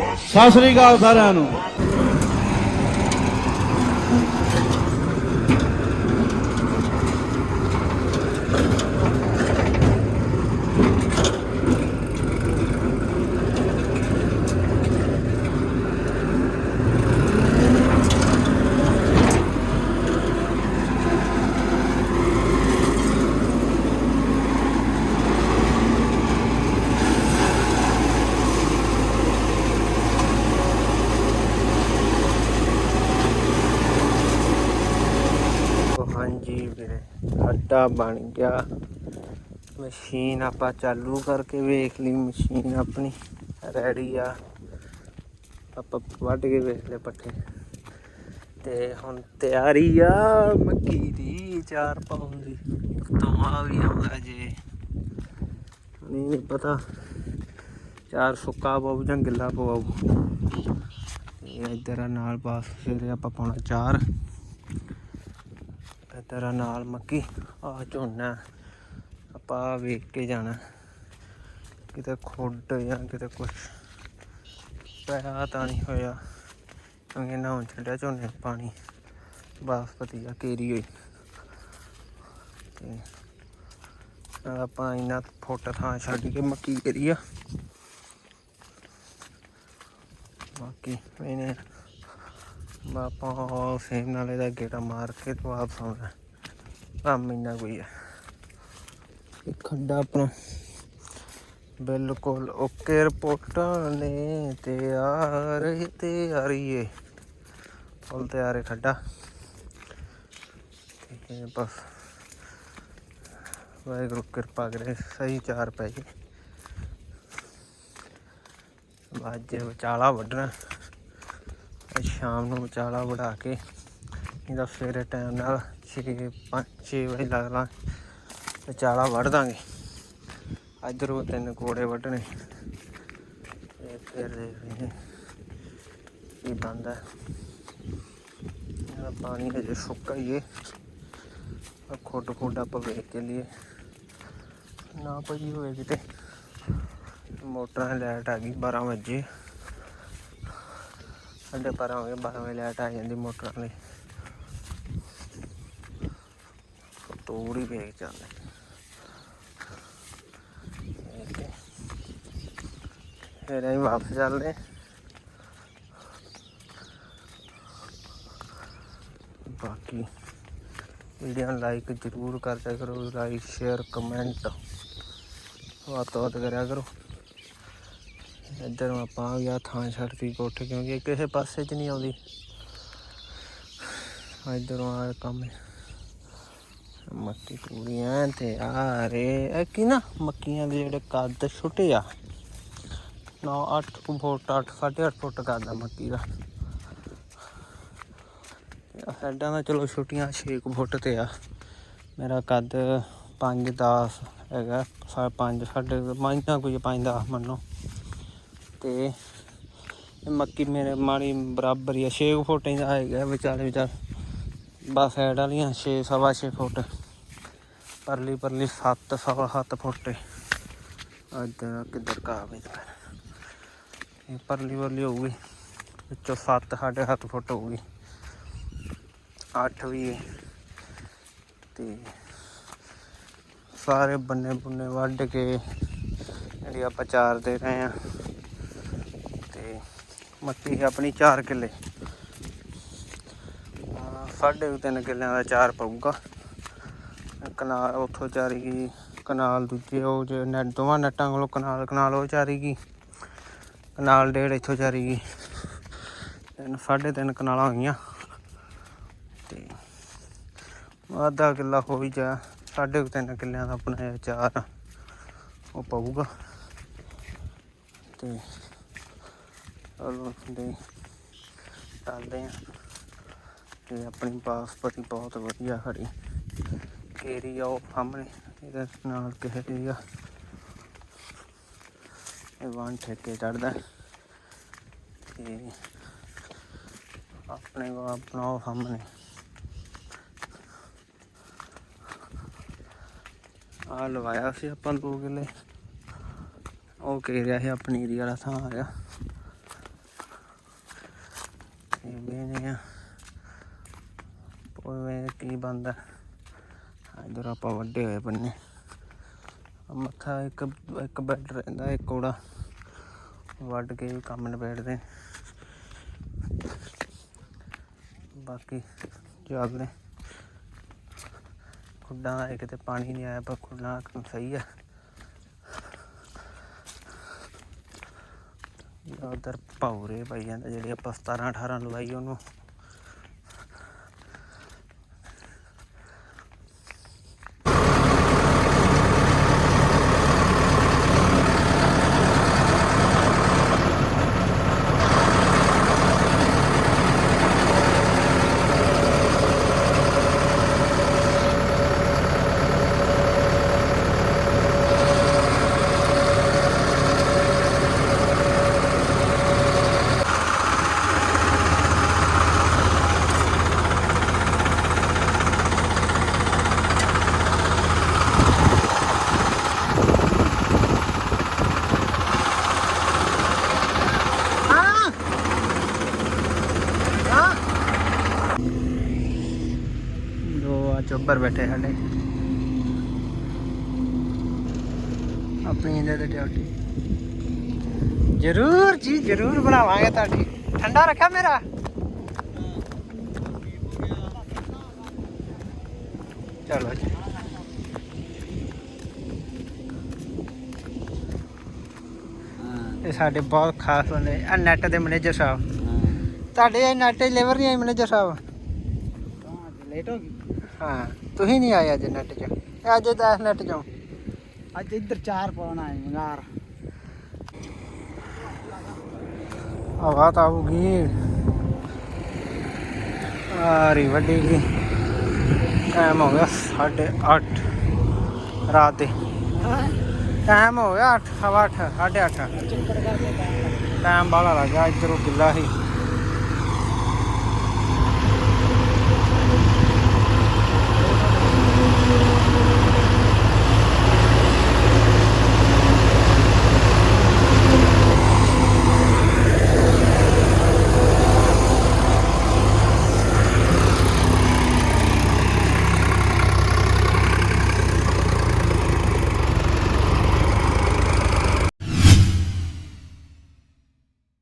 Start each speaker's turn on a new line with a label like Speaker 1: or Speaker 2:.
Speaker 1: ਸਤਿ ਸ੍ਰੀ ਅਕਾਲ ਸਾਰਿਆਂ ਨੂੰ।
Speaker 2: ਉਹ ਹਾਂਜੀ ਵੀਰੇ ਸਾਡਾ ਬਣ ਗਿਆ। ਮਸ਼ੀਨ ਆਪਾਂ ਚਾਲੂ ਕਰਕੇ ਵੇਖ ਲਈ, ਮਸ਼ੀਨ ਆਪਣੀ ਰੈਡੀ ਆ। ਆਪਾਂ ਵੱਢ ਕੇ ਵੇਖ ਲਏ ਪੱਠੇ। ਤੇ ਹੁਣ ਤਿਆਰੀ ਆ ਮੱਕੀ ਦੀ ਚਾਰ ਪਾਉਣ ਦੀ। ਤੋਆ ਵੀ ਆਉਂਦਾ ਜੇ ਨਹੀਂ ਪਤਾ, ਚਾਰ ਸੁੱਕਾ ਪਾਉ ਜਾਂ ਗਿੱਲਾ ਪਾਉ। ਇਹ ਨਾਲ ਪਾਸ ਫਿਰ ਆਪਾਂ ਪਾਉਣਾ ਚਾਰ ਤੇ ਨਾਲ ਮੱਕੀ। ਆ ਝੋਨਾ, ਆਪਾਂ ਵੇਖ ਕੇ ਜਾਣਾ। ਕਿਤੇ ਖੁੱਡ ਜਾਂ ਕਿਤੇ ਕੁਛ। ਪਿਆ ਤਾਂ ਨਹੀਂ ਹੋਇਆ। ਕਿਉਂਕਿ ਨਾ ਹੁਣ ਛੱਡਿਆ ਝੋਨੇ ਪਾਣੀ। ਬਾਸਪਤੀ ਆ ਕੇਰੀ ਹੋਈ। ਤੇ ਆਪਾਂ ਇਹਨਾਂ ਫੁੱਟ ਥਾਂ ਛੱਡ ਕੇ ਮੱਕੀ ਕਰੀ ਆ। ਬਾਕੀ ਇਹਨੇ ਬਾਪਾ ਸੇਮ ਨਾਲੇ ਦਾ ਗੇੜਾ ਮਾਰ ਕੇ ਤੇ ਵਾਪਸ ਆਉਣਾ। ਕੰਮ ਇੰਨਾ ਕੋਈ ਹੈ। ਇਹ ਖੱਡਾ ਆਪਣਾ। ਬਿਲਕੁਲ ਓਕੇ ਰਿਪੋਰਟਾਂ ਨੇ ਤੇ ਆ ਰਹੇ ਤੇ ਆ ਰਹੀ ਏ। ਫੁੱਲ ਤਿਆਰ ਹੈ ਖੱਡਾ। ਠੀਕ ਹੈ ਬਸ। ਵਾਹਿਗੁਰੂ ਕਿਰਪਾ ਕਰੇ ਸਹੀ ਚਾਰ ਪੈ ਜੇ ਬਾਅਦ ਜੇ ਵਿਚਾਲਾ ਵੱਢਣਾ। ਅੱਜ ਸ਼ਾਮ ਨੂੰ ਵਿਚਾਲਾ ਵੜਾ ਕੇ ਇਹਦਾ ਸਵੇਰੇ ਟਾਈਮ ਨਾਲ 6 5 6 ਵਜੇ ਲੱਗਦਾ ਲਾਂ ਵਿਚਾਲਾ ਵੱਢ ਦਾਂਗੇ। ਇੱਧਰੋਂ ਤਿੰਨ ਕੋੜੇ ਵੱਢਣੇ। ਤੇ ਫਿਰ ਦੇਖਦੇ ਕੀ ਬੰਦਾ ਇਹਦਾ ਪਾਣੀ ਹਜੇ ਸੁੱਕਾ ਹੀ ਹੈ ਆ ਖੁੱਡ ਖੁੱਡ ਆਪਾਂ ਵੇਖ ਕੇ ਲਈਏ ਨਾ ਪਈ ਹੋਵੇ ਕਿਤੇ। ਮੋਟਰਾਂ ਦੀ ਲਾਈਟ ਆ ਗਈ 12 ਵਜੇ। ਸਾਡੇ ਪਰ ਹੋ ਗਏ 12 ਵਜੇ ਲਾਈਟ ਆ ਜਾਂਦੀ ਮੋਟਰਾਂ ਲਈ ਤੋੜੀ ਵੇਖ ਚੱਲਦੇ ਫਿਰ ਅਸੀਂ ਵਾਪਸ ਚੱਲਦੇ ਬਾਕੀ ਵੀਡੀਓ ਨੂੰ ਲਾਈਕ ਜ਼ਰੂਰ ਕਰਦਿਆ ਕਰੋ ਲਾਈਕ ਸ਼ੇਅਰ ਕਮੈਂਟ ਵੱਧ ਤੋਂ ਵੱਧ ਕਰਿਆ ਕਰੋ। ਇੱਧਰ ਨੂੰ ਆਪਾਂ ਆ ਗਿਆ ਥਾਂ ਛੱਡਤੀ ਕੋਠੇ ਕਿਉਂਕਿ ਕਿਸੇ ਪਾਸੇ 'ਚ ਨਹੀਂ ਆਉਂਦੀ। ਇੱਧਰੋਂ ਆ ਕੰਮ ਹੈ। ਮੱਕੀ ਪੂਰੀਆਂ ਤੇ ਆ ਰੇ, ਇਹ ਕੀ ਨਾ, ਮੱਕੀਆਂ ਦੇ ਜਿਹੜੇ ਕੱਦ ਛੋਟੇ ਆ। ਨਾ 8 ਫੁੱਟ 8 8.5 ਫੁੱਟ ਕੱਦ ਆ ਮੱਕੀ ਦਾ। ਸਾਡਾ ਤਾਂ ਚਲੋ ਛੋਟੀਆਂ 6 ਫੁੱਟ ਤੇ ਆ। ਮੇਰਾ ਕੱਦ 5 10 ਹੈਗਾ 5 ਸਾਡੇ ਮਾਈਆਂ ਕੋਈ 5 10 ਮੰਨੋ। ਤੇ ਮੱਕੀ ਮੇਰੇ ਮਾੜੀ ਬਰਾਬਰ ਹੀ ਆ 6 ਫੁੱਟ ਹੀ ਦਾ ਹੈਗਾ, ਵਿਚਾਲੇ ਵਿਚਾਰ ਬਸ ਸਾਈਡ ਵਾਲੀਆਂ 6 ਸਵਾ 6 ਫੁੱਟ। ਪਰਲੀ ਪਰਲੀ 7 ਸਵਾ 7 ਫੁੱਟ ਇੱਧਰ ਕਿੱਧਰ ਕਾਵੇ ਇਹ ਪਰਲੀ ਪਰਲੀ ਹੋਊਗੀ, ਵਿੱਚੋਂ 7 ਸਾਢੇ 7 ਫੁੱਟ ਹੋਊਗੀ। 8 ਵੀ ਹੈ ਤੇ ਸਾਰੇ ਬੰਨੇ ਬੁੰਨੇ ਵੱਢ ਕੇ ਜਿਹੜੀ ਆਪਾਂ ਚਾਰਦੇ ਰਹੇ ਆ। ਤੇ ਮੱਕੀ ਆਪਣੀ 4 ਕਿੱਲੇ। ਆਹ ਸਾਢੇ ਕੁ ਤਿੰਨ ਕਿੱਲਿਆਂ ਦਾ ਚਾਰ ਪਊਗਾ। ਕਨਾਲ ਉੱਥੋਂ ਚਾਰੀ ਗਈ, ਕਨਾਲ ਦੂਜੇ ਉਹ ਜੇ ਨੈਟ, ਦੋਵਾਂ ਨੱਟਾਂ ਕੋਲੋਂ ਕਨਾਲ ਕਨਾਲ ਉਹ ਚਾਰੀ ਗਈ। ਕਨਾਲ ਡੇਢ ਇੱਥੋਂ ਚਾਰੀ ਗਈ। ਤਿੰਨ, ਸਾਢੇ ਤਿੰਨ ਕਨਾਲਾਂ ਹੋਈਆਂ ਤੇ ਆਧਾ ਕਿੱਲਾ ਹੋ ਹੀ ਜਾ ਸਾਢੇ ਕੁ ਤਿੰਨ ਕਿੱਲਿਆਂ ਦਾ ਆਪਣਾ ਇਹ ਚਾਰ ਉਹ ਪਊਗਾ। ਤੇ ਚਲੋ ਦੇ ਚੱਲਦੇ ਆ ਤੇ ਆਪਣੀ ਬਾਸਪਤੀ ਬਹੁਤ ਵਧੀਆ ਹਰੀ ਕੇਰੀ ਆ ਉਹ ਸਾਹਮਣੇ, ਇਹਦੇ ਨਾਲ ਕਿਸੇ ਦੀ ਆ। ਇਹ ਵਾਂ ਠੇਕੇ ਚੜਦਾ ਤੇ ਆਪਣੇ ਕੋ ਆਪਣਾ ਉਹ ਸਾਹਮਣੇ। ਆ ਲਵਾਇਆ ਸੀ ਆਪਾਂ ਦੋ ਕਿੱਲੇ। ਉਹ ਕਹਿ ਰਿਹਾ ਸੀ ਆਪਣੀ ਏਰੀਆ ਵਾਲਾ ਥਾਂ ਆ ਗਿਆ ਵੇਨੇ ਆ ਪੋਵੇਂ ਕੀ ਬੰਦਾ ਇਧਰ ਆਪਾਂ ਵੱਡੇ ਹੋਏ ਬੰਨੇ। ਮੱਥਾ ਇੱਕ ਇੱਕ ਬੈੱਡ ਰਹਿੰਦਾ, ਇੱਕ ਕੋੜਾ ਵੱਢ ਕੇ ਕੰਮ ਨਿਬੇੜਦੇ। ਬਾਕੀ ਜੋ ਖੁੱਡਾਂ ਦਾ ਕਿਤੇ ਪਾਣੀ ਨਹੀਂ ਆਇਆ, ਪਰ ਖੁੱਡਾਂ ਸਹੀ ਆ। ਉਧਰ ਪੌਰੇ ਪਈ ਜਾਂਦੇ, ਜਿਹੜੇ ਆਪਾਂ 17 18 ਲਵਾਈ ਉਹਨੂੰ ਦੋ ਆ ਚੋਬਰ ਬੈਠੇ ਸਾਡੇ। ਆਪਣੀ ਤੇ ਡਿਊਟੀ ਜ਼ਰੂਰ ਜੀ ਜ਼ਰੂਰ ਬਣਾਵਾਂਗੇ ਤੁਹਾਡੀ। ਠੰਡਾ ਰੱਖਿਆ ਮੇਰਾ? ਚਲੋ ਜੀ। ਇਹ ਸਾਡੇ ਬਹੁਤ ਖਾਸ ਬੰਦੇ। ਆ ਨੈਟ ਦੇ ਮੈਨੇਜਰ ਸਾਹਿਬ। ਤੁਹਾਡੇ ਨੈਟ ਲੇਬਰ ਨਹੀਂ ਆਈ ਮੈਨੇਜਰ ਸਾਹਿਬ।
Speaker 3: ਲੇਟ ਹੋ ਗਈ।
Speaker 2: ਹਾਂ ਤੁਸੀਂ ਨਹੀਂ ਆਏ ਅੱਜ ਨੈਟ 'ਚ? ਇਹ ਅੱਜ ਤਾਂ ਨੈਟ 'ਚੋਂ।
Speaker 3: ਅੱਜ ਇੱਧਰ ਚਾਰ ਪਾਉਣਾ ਹੈ ਮੰਗਾਰ।
Speaker 2: ਤਾਂ ਆਊਗੀ। ਆਰੀ ਵੱਡੀ ਕੀ ਟਾਈਮ ਹੋ ਗਿਆ 8:30 ਰਾਤ ਦੇ। ਟਾਈਮ ਹੋ ਗਿਆ 8 ਸਵਾ 8 8:30
Speaker 3: ਚਿੰਕੜ ਕਰਕੇ
Speaker 2: ਟਾਈਮ ਬਾਲਾ ਲੱਗਾ ਇੱਧਰੋਂ ਗਿੱਲਾ ਸੀ।